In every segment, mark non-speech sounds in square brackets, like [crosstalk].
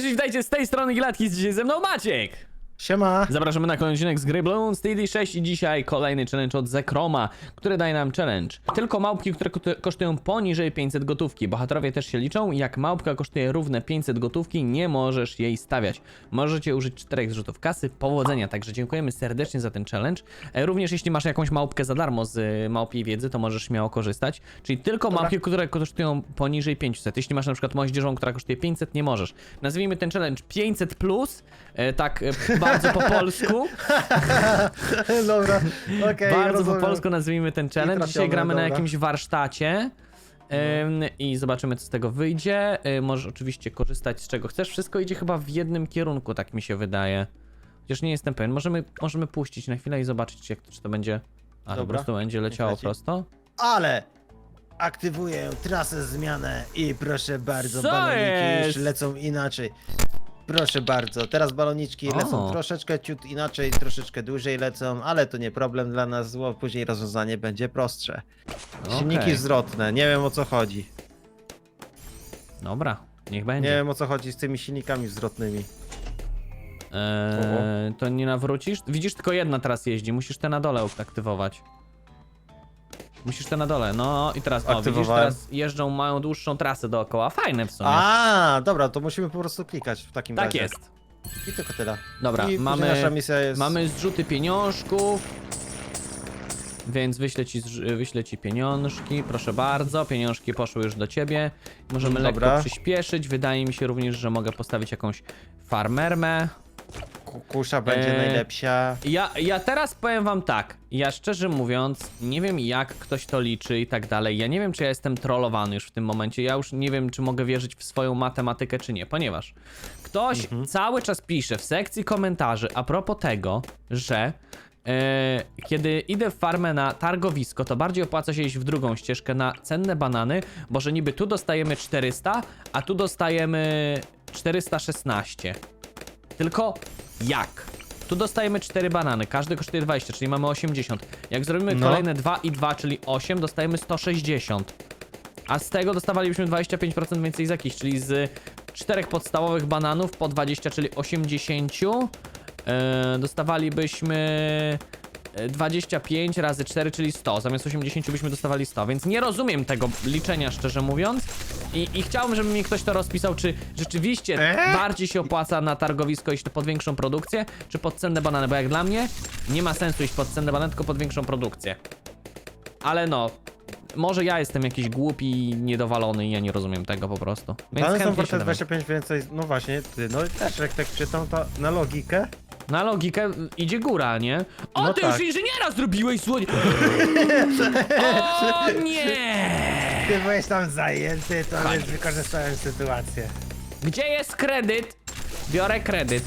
Cześć, witajcie z tej strony Gilatki, dzisiaj ze mną Maciek! Siema. Zapraszamy na kolejny odcinek z gry Bloons TD6 i dzisiaj kolejny challenge od Zekroma, który daje nam challenge. Tylko małpki, które ko- kosztują poniżej 500 gotówki. Bohaterowie też się liczą, jak małpka kosztuje równe 500 gotówki, nie możesz jej stawiać. Możecie użyć czterech zrzutów kasy, powodzenia, także dziękujemy serdecznie za ten challenge. E, Również jeśli masz jakąś małpkę za darmo z y, małpiej wiedzy, to możesz śmiało korzystać. Czyli tylko małpki, które kosztują poniżej 500. Jeśli masz na przykład moździerzą, która kosztuje 500, nie możesz. Nazwijmy ten challenge 500 plus, e, tak e, bardzo po polsku. [laughs] Dobra, okej. Bardzo rozumiem. po polsku nazwijmy ten challenge. Dzisiaj trafione, gramy na dobra. jakimś warsztacie. ym, I zobaczymy, co z tego wyjdzie. Y, możesz oczywiście korzystać z czego chcesz. Wszystko idzie chyba w jednym kierunku, tak mi się wydaje. Chociaż nie jestem pewien. Możemy, możemy puścić na chwilę i zobaczyć, jak, czy to będzie. A, to po Dobra. prostu będzie leciało leci. prosto. Ale aktywuję trasę zmianę i proszę bardzo, Co baloniki jest? już lecą inaczej. Proszę bardzo, teraz baloniczki O. lecą troszeczkę ciut inaczej, troszeczkę dłużej lecą, ale to nie problem dla nas, bo później rozwiązanie będzie prostsze. Silniki Okej. zwrotne, nie wiem o co chodzi. Dobra, niech Nie będzie. wiem o co chodzi z tymi silnikami zwrotnymi. Eee, to nie nawrócisz? Widzisz, tylko jedna teraz jeździ. Musisz te na dole aktywować. Musisz te na dole. No i teraz, o, widzisz, Aktywowałem. teraz jeżdżą, mają dłuższą trasę dookoła. Fajne w sumie. A, dobra, to musimy po prostu klikać w takim tak razie. jest. I tylko tyle. Dobra, I później mamy, nasza misja jest... mamy zrzuty pieniążków. Więc wyślę ci, zrz- wyślę ci pieniążki, proszę bardzo. Pieniążki poszły już do ciebie. Możemy lekko Dobra. przyspieszyć. Wydaje mi się również, że mogę postawić jakąś farmermę. Kukusza będzie Eee, najlepsza. Ja, ja teraz powiem wam tak. Ja szczerze mówiąc, nie wiem jak ktoś to liczy i tak dalej. Ja nie wiem, czy ja jestem trollowany już w tym momencie. Ja już nie wiem, czy mogę wierzyć w swoją matematykę, czy nie, ponieważ ktoś cały czas pisze w sekcji komentarzy a propos tego, że e, kiedy idę w farmę na targowisko, to bardziej opłaca się iść w drugą ścieżkę na cenne banany, bo że niby tu dostajemy 400, a tu dostajemy 416. Tylko jak? Tu dostajemy 4 banany, każdy kosztuje 20, czyli mamy 80. Jak zrobimy No. kolejne 2 i 2, czyli 8, dostajemy 160. A z tego dostawalibyśmy 25% więcej z jakichś, czyli z czterech podstawowych bananów po 20, czyli 80. e, dostawalibyśmy e, 25 razy 4, czyli 100. Zamiast 80 byśmy dostawali 100, więc nie rozumiem tego liczenia, szczerze mówiąc. I, i chciałbym, żeby mi ktoś to rozpisał, czy rzeczywiście Eee? bardziej się opłaca na targowisko iść pod większą produkcję, czy pod cenne banany, bo jak dla mnie nie ma sensu iść pod cenne banany, tylko pod większą produkcję. Ale no, może ja jestem jakiś głupi i niedowalony i ja nie rozumiem tego po prostu. Więc Dane są chętnie się warte dowiem. 25 więcej, no właśnie, ty, no i też jak tak czytam, to na logikę. Na logikę idzie góra, nie? O, No ty tak. już inżyniera zrobiłeś, słoń! [laughs] o nie! Ty byłeś tam zajęty, to Chodź. więc wykorzystałem sytuację. Gdzie jest kredyt? Biorę kredyt.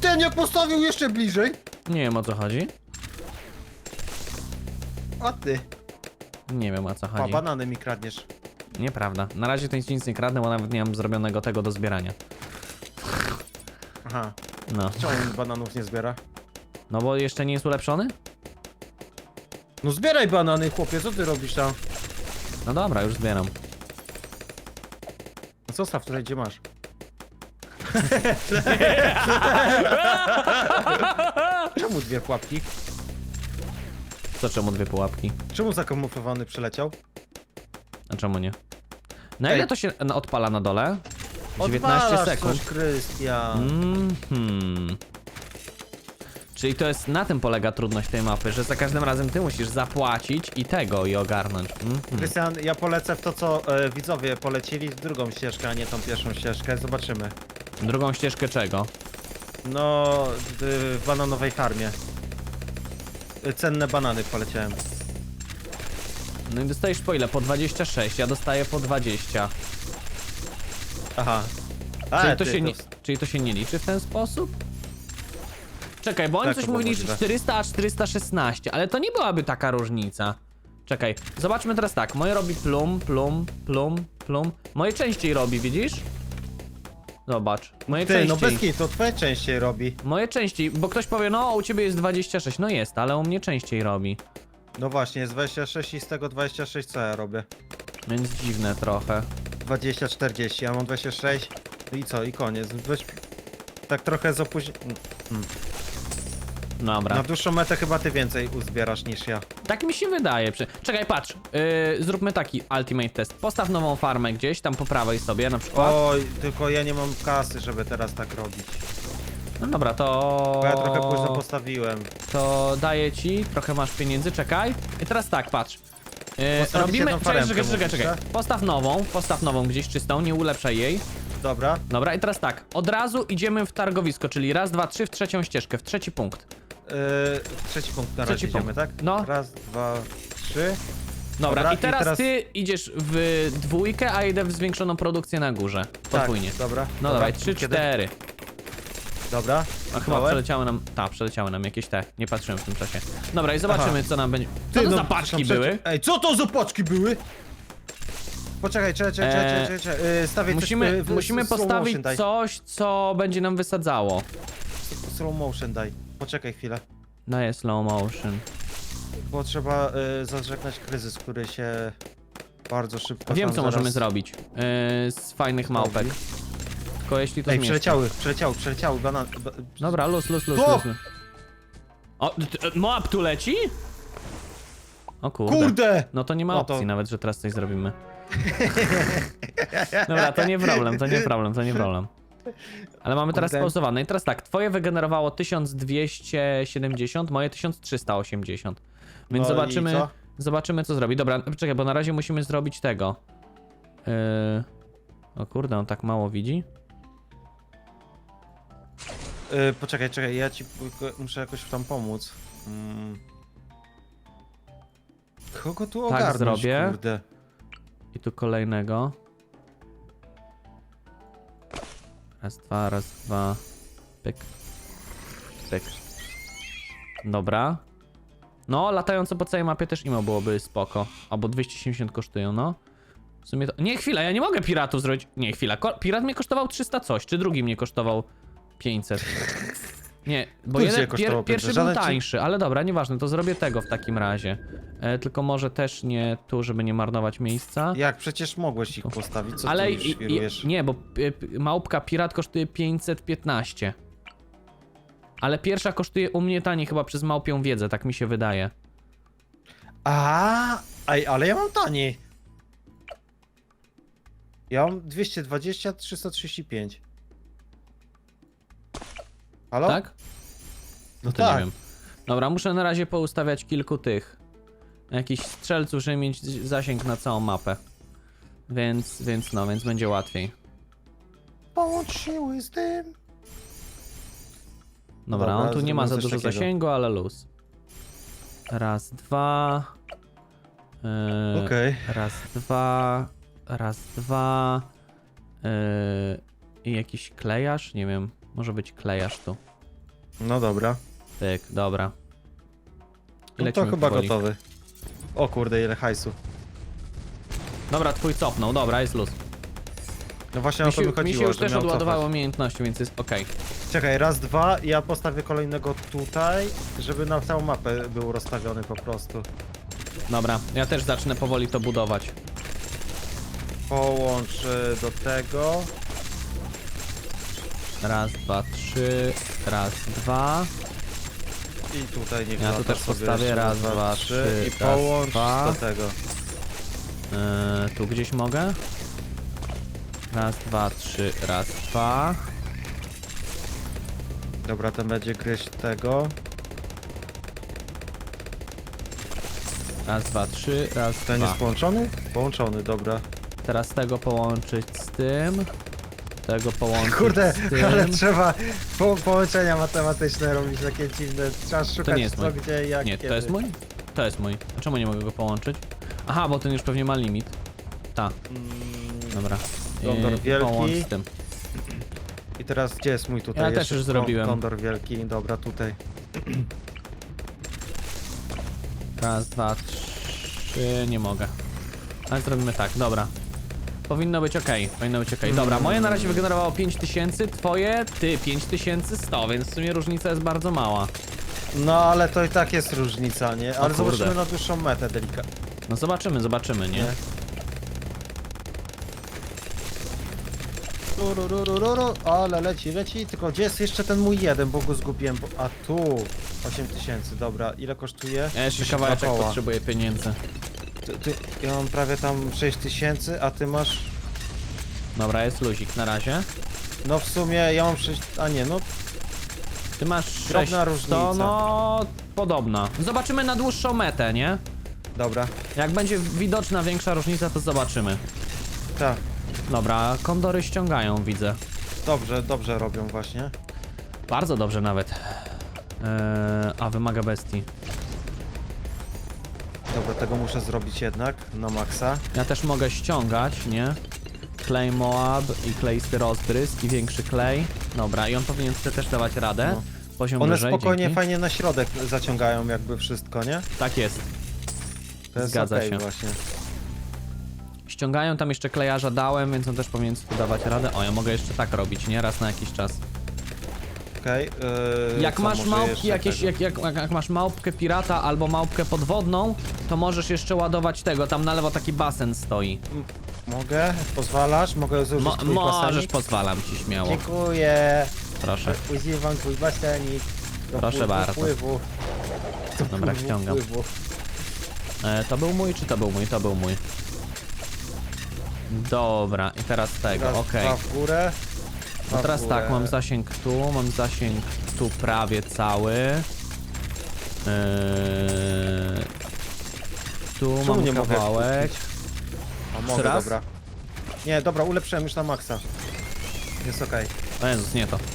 Ten jak postawił jeszcze bliżej. Nie wiem o co chodzi. O ty, Nie wiem o co a chodzi. banany mi kradniesz. Nieprawda. Na razie to nic, nic nie kradnę, bo nawet nie mam zrobionego tego do zbierania. Aha, No. czemu mi bananów nie zbiera? No bo jeszcze nie jest ulepszony? No zbieraj banany, chłopie, co ty robisz tam? No dobra, już zbieram. No Zostaw tutaj, gdzie masz. [laughs] Czemu dwie pułapki? Co czemu dwie pułapki? Czemu zakamuflowany przyleciał? A czemu nie? Na Ej. ile to się no, odpala na dole? 19 Odwalasz sekund. Coś, Krystian. Mhm. Czyli to jest, na tym polega trudność tej mapy, że za każdym razem ty musisz zapłacić i tego i ogarnąć. Mhm. Krystian, ja polecę w to, co e, widzowie polecili, w drugą ścieżkę, a nie tą pierwszą ścieżkę. Zobaczymy. Drugą ścieżkę czego? No, w, w bananowej farmie. E, Cenne banany poleciałem. No i dostajesz po ile? Po 26, ja dostaję po 20. Aha. A, Czyli to, ty, się nie, czyli to się nie liczy w ten sposób? Czekaj, bo oni Tak, coś to było mówili, że możliwe. 400, a 416, ale to nie byłaby taka różnica. Czekaj, zobaczmy teraz tak. Moje robi plum, plum, plum, plum. Moje częściej robi, widzisz? Zobacz. Moje Ty, częściej. no bez to twoje częściej robi. Moje częściej, bo ktoś powie, no u ciebie jest 26. No jest, ale u mnie częściej robi. No właśnie, jest 26 i z tego 26 co ja robię. Więc dziwne trochę. 20, 40, ja mam 26. No i co, i koniec. Weź... Tak trochę z opóźnieniem. Dobra. Na dłuższą metę chyba ty więcej uzbierasz niż ja. Tak mi się wydaje. Czekaj, patrz. Yy, zróbmy taki ultimate test. Postaw nową farmę gdzieś, tam po prawej sobie na przykład. Oj, tylko ja nie mam kasy, żeby teraz tak robić. No dobra, to... Bo ja trochę późno postawiłem. To daję ci, trochę masz pieniędzy, czekaj. I teraz tak, patrz. Yy, Postawić robimy. jedną Czekaj, faremkę, czekaj, czekaj, mówisz, czekaj. tak? Postaw nową, postaw nową gdzieś czystą, nie ulepszaj jej. Dobra. Dobra, i teraz tak. Od razu idziemy w targowisko, czyli raz, dwa, trzy w trzecią ścieżkę, w trzeci punkt. Yy, trzeci punkt na razie Trzeci idziemy, punkt. tak? No. Raz, dwa, trzy. Dobra, i, teraz ty idziesz w dwójkę, a idę w zwiększoną produkcję na górze. Podwójnie. Tak, dobra. No dobra. dawaj, trzy, Kiedy? cztery. Dobra. A chyba Kliknąłem. przeleciały nam. Ta, przeleciały nam jakieś te. Nie patrzyłem w tym czasie. Dobra, i zobaczymy, co nam będzie. Co to no, za paczki przecież- były? Ej, co to za paczki były? Poczekaj, czekaj, czekaj, czekaj, Eee, czekaj, czekaj. Yy, stawię Musimy, coś, yy, w- musimy slow postawić motion daj. coś, co będzie nam wysadzało. Slow motion daj. Poczekaj chwilę. Daję slow motion. Bo trzeba y, zażegnać kryzys, który się bardzo szybko Wiem, tam co możemy zaraz zrobić. Yy, z fajnych małpek. Tylko jeśli to Ej, zmieści. przeleciały, przeleciały, przeleciały, banan... ba- Dobra, luz, luz, luz, To! luz. luz. O, t- t- Moab tu leci? O kurde. Kurde! No to nie ma No to- opcji nawet, że teraz coś zrobimy. [laughs] Dobra, to nie problem, to nie problem, to nie problem. Ale mamy teraz Kurde. pauzowane. I teraz tak, twoje wygenerowało 1270, moje 1380. Więc No i zobaczymy, co? zobaczymy co zrobi. Dobra, czekaj, bo na razie musimy zrobić tego. Yy... O kurde, on tak mało widzi. Y, poczekaj, czekaj, ja ci p- muszę jakoś tam pomóc. Mm. Kogo tu Tak ogarnąć, zrobię. kurde? I tu kolejnego. Raz, dwa, raz, dwa. Pyk. Pyk. Dobra. No, latające po całej mapie też imo byłoby spoko. Albo 270 kosztują, no. W sumie to... Nie, chwila, ja nie mogę piratów zrobić. Nie, chwila. Ko pirat mnie kosztował 300 coś, czy drugi mnie kosztował 500. Nie, bo Który cię jeden, kosztował pier, pierwszy 500? był Żaden ci- tańszy, ale dobra, nieważne, to zrobię tego w takim razie. E, tylko może też nie tu, żeby nie marnować miejsca. Jak przecież mogłeś ich postawić, co Ale ty już i, świrujesz? nie, bo pi- pi- małpka pirat kosztuje 515. Ale pierwsza kosztuje u mnie taniej chyba przez małpią wiedzę, tak mi się wydaje. A, ej, ale ja mam taniej. Ja mam 220, 335. Halo? Tak? No To tak. nie wiem. Dobra, muszę na razie poustawiać kilku tych. Jakichś strzelców, żeby mieć zasięg na całą mapę. Więc, więc no, więc będzie łatwiej. Połącz siły z tym. Dobra, Dobra, on tu nie ma za zrobimy coś dużo takiego. zasięgu, ale luz. Raz, dwa. Yy, Okej. Raz, dwa. Raz, dwa. Yy, I jakiś klejarz? Nie wiem. Może być klejarz tu. No dobra. Tyk, dobra. I No to lecimy chyba powoli. gotowy. O kurde, ile hajsu. Dobra, twój cofnął, dobra, jest luz. No właśnie Mi o to się, mi się już że też miał odładowało cofać. umiejętności, więc jest okej. Czekaj, raz, dwa, ja postawię kolejnego tutaj, żeby na całą mapę był rozstawiony po prostu. Dobra, ja też zacznę powoli to budować. Połącz do tego. Raz, dwa, trzy. Raz, dwa. I tutaj niech Ja tu lata też sobie postawię jeszcze raz, dwa, trzy, i raz, połącz dwa. do tego. Yy, tu gdzieś mogę? Raz, dwa, trzy, raz, dwa. Dobra, ten będzie gryźć tego. Raz, dwa, trzy, raz, Ten dwa. jest połączony? Połączony, dobra. Teraz tego połączyć z tym. Tego połączyć Kurde, z tym. ale trzeba po, połączenia matematyczne robić takie dziwne. Trzeba szukać nie jest co, mój. gdzie, jak, Nie, kiedy. to jest mój? To jest mój. A czemu nie mogę go połączyć? Aha, bo ten już pewnie ma limit. Ta, Mm, dobra. Gondor Yy, wielki. Połącz z tym. I teraz gdzie jest mój tutaj? Ja też Jeszcze już zrobiłem. Kondor wielki, dobra, tutaj. Raz, dwa, trzy, nie mogę. Ale zrobimy tak, dobra. Powinno być ok, powinno być ok. Dobra, moje na razie wygenerowało 5000, twoje, ty 5100, więc w sumie różnica jest bardzo mała. No ale to i tak jest różnica, nie? Ale kurde. zobaczymy na dłuższą metę delikatnie. No zobaczymy, zobaczymy, nie? Nie. Tururururu, ale leci, leci, tylko gdzie jest jeszcze ten mój jeden, bo go zgubiłem, bo... a tu 8000, dobra, ile kosztuje? Ja jeszcze 32 kawałeczek koła. potrzebuję pieniędzy. Ty, ty, ja mam prawie tam 6000, a ty masz, Dobra, jest luzik na razie. no w sumie ja mam 6, a nie, no Ty masz Drobna 600, różnica. no podobna. Zobaczymy na dłuższą metę, nie? dobra, Jak będzie widoczna większa różnica, to zobaczymy. tak, Dobra, kondory ściągają, widzę. dobrze, dobrze robią właśnie. Bardzo dobrze nawet. Eee, a wymaga bestii. Tego muszę zrobić jednak, na maksa. Ja też mogę ściągać, nie? Klej Moab i kleisty rozbrysk i większy klej. Dobra, i on powinien sobie też dawać radę. No. Poziom One wyżej, spokojnie, dzięki. fajnie na środek zaciągają jakby wszystko, nie? Tak jest. To jest Zgadza okej się. właśnie. Ściągają tam jeszcze klejarza dałem, więc on też powinien sobie dawać radę. O, ja mogę jeszcze tak robić, nie? Raz na jakiś czas. Okej, yy, Jak co, masz może małpki jeszcze jakieś, tego? jak, jak, jak, jak masz małpkę pirata albo małpkę podwodną, to możesz jeszcze ładować tego, tam na lewo taki basen stoi. Mogę? Pozwalasz? Mogę zużyć Mo twój możesz, basenik? pozwalam ci śmiało. Dziękuję. Proszę. Używam twój basenik. Do Proszę pływu, bardzo. Pływu. Do Dobra, pływu, ściągam. Pływu. E, to był mój, czy to był mój? To był mój. Dobra, i teraz tego, Raz, okej. dwa w górę. No teraz tak, mam zasięg tu, mam zasięg tu prawie cały. Eee, tu Czemu mam nie mogę kawałek. A mogę, raz? dobra. Nie, dobra, ulepszyłem już na maksa. Jest okej. O Jezus, nie to. [clears throat]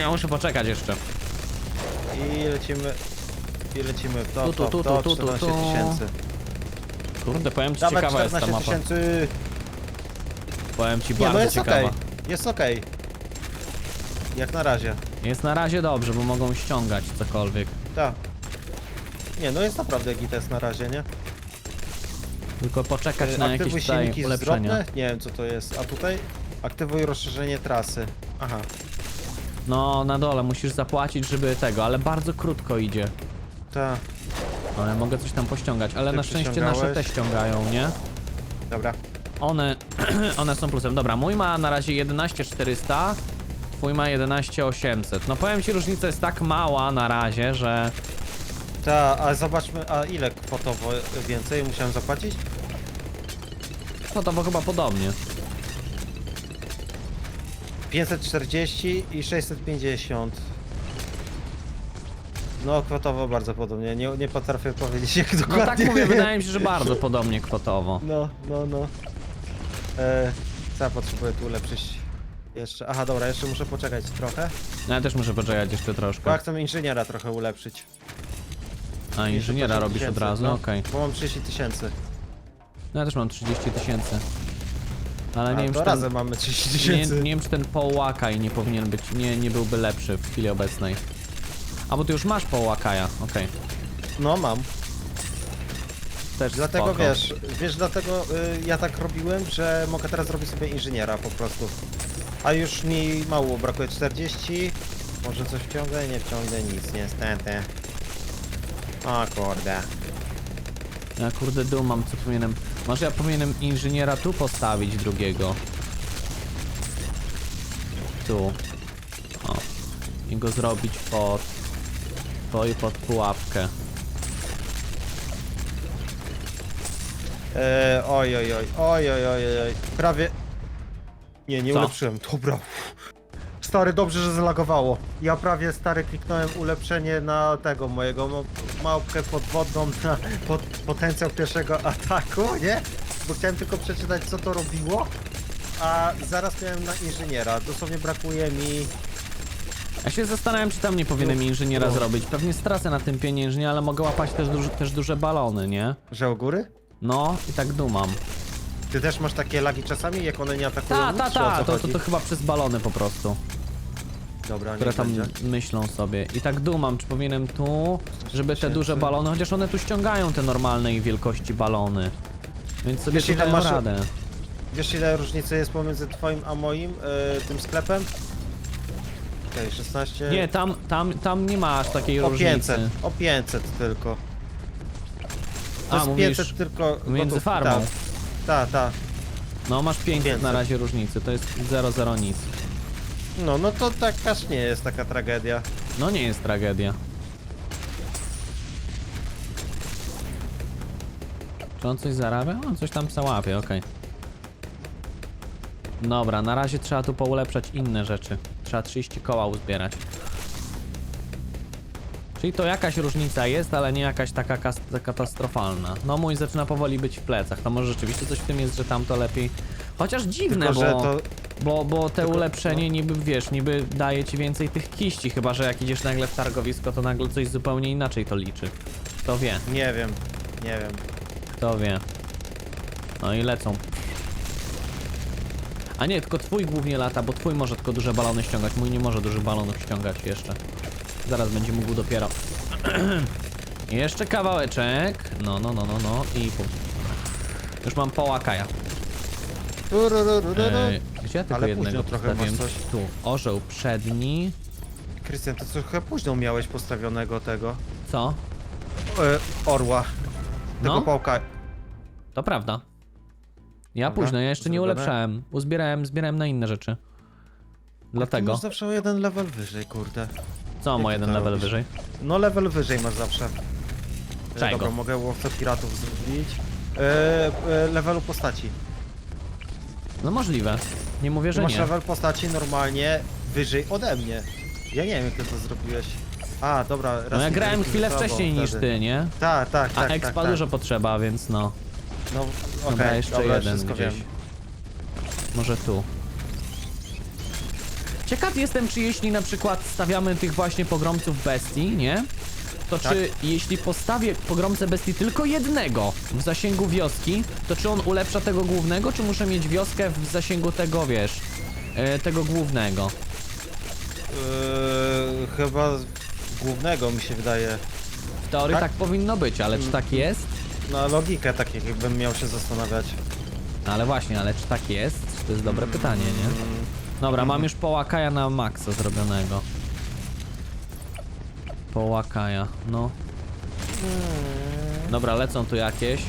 Ja muszę poczekać jeszcze. I lecimy... I lecimy w to, Tu, tu, to, tu, to, tu, tu, 14 tu. tysięcy. Kurde, powiem ci, Dawaj ciekawa jest ta 14 mapa. tysięcy. Powiem ci, Nie, no bardzo jest ciekawa. okej. Jest okej. Jak na razie. Jest na razie dobrze, bo mogą ściągać cokolwiek. Tak. Nie, no jest naprawdę gites na razie, nie? Tylko poczekać Y, na jakieś Aktywuj tutaj silniki ulepszenia. zwrotne? Nie wiem co to jest. A tutaj? Aktywuj rozszerzenie trasy. Aha. No, na dole musisz zapłacić, żeby tego, ale bardzo krótko idzie. Ta. No, ja mogę coś tam pościągać, ale Ty na szczęście nasze przyciągałeś? te ściągają, nie? Dobra. One, [clears throat] one są plusem. Dobra, mój ma na razie 11400, twój ma 11800. No powiem ci, różnica jest tak mała na razie, że... Ta, a zobaczmy, a ile kwotowo więcej musiałem zapłacić? No to bo chyba podobnie. 540 i 650. No, kwotowo bardzo podobnie. Nie, nie potrafię powiedzieć jak No dokładnie. tak mówię, wydaje mi się, że [laughs] bardzo podobnie kwotowo. No, no, no. E, co ja potrzebuję tu ulepszyć? Jeszcze. Aha, dobra, jeszcze muszę poczekać trochę. No ja też muszę poczekać jeszcze Bo ja troszkę. chcę inżyniera trochę ulepszyć. A, inżyniera 200 robisz od tysięcy, razu? no, Okej. Bo mam 30 tysięcy. No ja też mam 30 tysięcy. Ale nie A wiem, to czy razem ten, mamy 30 nie, tysięcy. nie wiem, czy ten połakaj nie powinien być, nie, nie byłby lepszy w chwili obecnej. A, bo ty już masz połakaja, okej. No mam. Też Dlatego spoko. wiesz, wiesz, dlatego y, ja tak robiłem, że mogę teraz zrobić sobie inżyniera po prostu. A już mi mało brakuje 40. Może coś wciągnę? Nie wciągnę nic, niestety. O kurde. Ja kurde dumam, co powinienem... Może ja powinienem inżyniera tu postawić drugiego. Tu. O. I go zrobić pod... To i pod pułapkę. Eee, oj, oj, oj, oj, oj, oj, oj, prawie... Nie, nie Co? ulepszyłem, dobra. Stary, dobrze, że zlagowało. Ja prawie, stary, kliknąłem ulepszenie na tego mojego no, małpkę podwodną [laughs] na potencjał pierwszego ataku, nie? Bo chciałem tylko przeczytać, co to robiło. A zaraz miałem na inżyniera. Dosłownie brakuje mi... Ja się zastanawiam, czy tam nie powinienem inżyniera zrobić. Pewnie stracę na tym pieniężnie, ale mogę łapać też, duży, też duże balony, nie? Że u góry? No, i tak dumam. Ty też masz takie lagi czasami, jak one nie atakują Ta, nic, ta, czy o ta, co to, to, chodzi? to chyba przez balony po prostu. Dobra, które niech tam będzie. myślą sobie. I tak dumam, czy powinienem tu, żeby te duże balony, chociaż one tu ściągają te normalnej wielkości balony. Więc sobie Wiesz, ile dają masz- radę. Wiesz ile różnicy jest pomiędzy twoim a moim, yy, tym sklepem? Okej, 16... Nie, tam, tam, tam nie ma aż takiej o różnicy. 500, o 500 tylko. To A, jest mówisz 500 tylko między gotówki, farmą. Ta, ta. ta. No masz 500 na 500. razie różnicy, to jest 0, nic. No, no to tak aż nie jest taka tragedia. No nie jest tragedia. Czy on coś zarabia? On coś tam załapie, okej. Dobra, na razie trzeba tu poulepszać inne rzeczy. Trzeba 30 koła uzbierać. Czyli to jakaś różnica jest, ale nie jakaś taka katastrofalna. No mój zaczyna powoli być w plecach. To może rzeczywiście coś w tym jest, że tamto lepiej... Chociaż dziwne, Tylko, bo... że to... Bo, bo te Tylko- ulepszenie niby, wiesz, niby daje ci więcej tych kiści, chyba że jak idziesz nagle w targowisko, to nagle coś zupełnie inaczej to liczy. Kto wie, Nie wiem, nie wiem. kto wie. No i lecą. A nie, tylko twój głównie lata, bo twój może tylko duże balony ściągać, mój nie może dużych balonów ściągać jeszcze. Zaraz będzie mógł dopiero. [clears throat] jeszcze kawałeczek. No, no, no, no, no i pół. Już mam poła kaja. Ej, gdzie ja tylko Ale jednego późno trochę postawiłem? coś. Tu, orzeł przedni. Krystian, to trochę późno miałeś postawionego tego Co? e, orła. Tego No. pałka. To prawda. Ja Dobra, późno, ja jeszcze nie zrobione. ulepszałem. Uzbierałem, zbierałem na inne rzeczy. Dlatego. masz zawsze o jeden level wyżej, kurde. Co jak ma jeden level wyżej? No level wyżej masz zawsze. E, Czego? Dobra, mogę łowcę piratów zrobić. E, e, levelu postaci. No możliwe. Nie mówię, że masz nie. level postaci normalnie wyżej ode mnie. Ja nie wiem jak ty to zrobiłeś. A, dobra, raz No ja grałem chwilę wcześniej niż ty, nie? Tak, tak, A tak. expa tak, dużo potrzeba, więc no. No, okej, Dobra, jeszcze dobra, jeden wszystko gdzieś. wiem. Może tu. Ciekaw jestem, czy jeśli na przykład stawiamy tych właśnie pogromców bestii, nie? To Tak. czy jeśli postawię pogromcę bestii tylko jednego w zasięgu wioski, to czy on ulepsza tego głównego, czy muszę mieć wioskę w zasięgu tego, wiesz, e, tego głównego? Yy, chyba głównego mi się wydaje. W teorii tak, Tak? powinno być, ale czy tak jest? Na logikę tak jakbym miał się zastanawiać. No ale właśnie, ale czy tak jest? To jest dobre pytanie, nie? Dobra, mam już połakaja na maksa zrobionego. Połakaja, no. Dobra, lecą tu jakieś.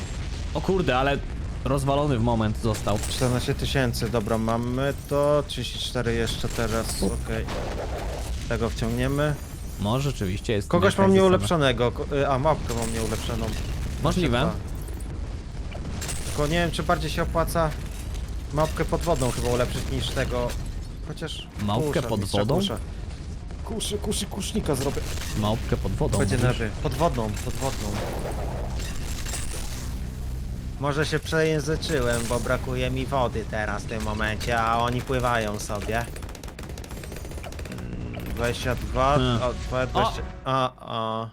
O kurde, ale rozwalony w moment został. 14 tysięcy, dobra, mamy to. 34 jeszcze teraz, okej. Tego wciągniemy. Może rzeczywiście jest. Kogoś jakaś mam zasada. nieulepszonego. ko- y, A, mapkę mam nieulepszoną. Możliwe. Tylko nie wiem, czy bardziej się opłaca mapkę pod wodą chyba ulepszyć niż tego. Chociaż. Małpkę kusza, pod mistrza wodą? Kusza. Kuszy, kuszy, kusznika zrobię. Małpkę pod wodą. Będzie mówisz? lepiej. Podwodną, podwodną. Może się przejęzyczyłem, bo brakuje mi wody teraz w tym momencie, a oni pływają sobie. Mm, 22, Hmm. o, 20, a, a.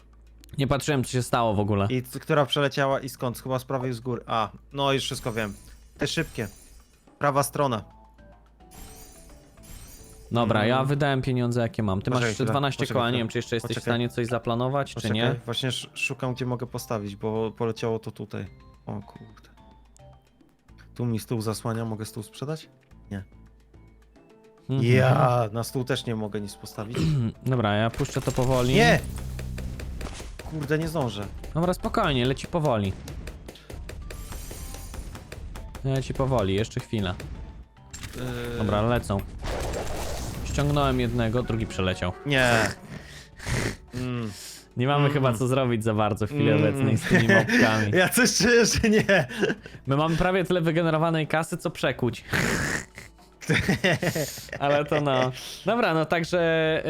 Nie patrzyłem, co się stało w ogóle. I c- która przeleciała i skąd? Chyba z prawej z góry. A, no już wszystko wiem. Te szybkie. Prawa strona. Dobra, ja Mm. wydałem pieniądze, jakie mam. Ty masz Poczekaj jeszcze chwilę, 12 poczekaj koła, nie chwilę. wiem, czy jeszcze jesteś w Poczekaj. stanie coś zaplanować, czy Poczekaj, nie? Właśnie sz- szukam, gdzie mogę postawić, bo poleciało to tutaj. O kurde. Tu mi stół zasłania, mogę stół sprzedać? Mhm. Ja na stół też nie mogę nic postawić. [clears throat] Dobra, ja puszczę to powoli. Nie! Kurde, nie zdążę. Dobra, spokojnie, leci powoli. Leci powoli, jeszcze chwila. Yy, Dobra, lecą. Ściągnąłem jednego, drugi przeleciał. Nie. Mm. Nie mamy Mm. chyba co zrobić za bardzo w chwili Mm. obecnej z tymi małpkami. Ja coś czuję, że nie. My mamy prawie tyle wygenerowanej kasy, co przekuć. Ale to no. Dobra, no także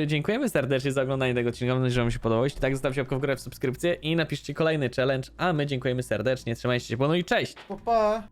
yy, dziękujemy serdecznie za oglądanie tego odcinka. Mam nadzieję, że wam się podobało. Jeśli tak, zostawcie łapkę w górę w subskrypcję i napiszcie kolejny challenge. A my dziękujemy serdecznie. Trzymajcie się, no i cześć! Pa, pa.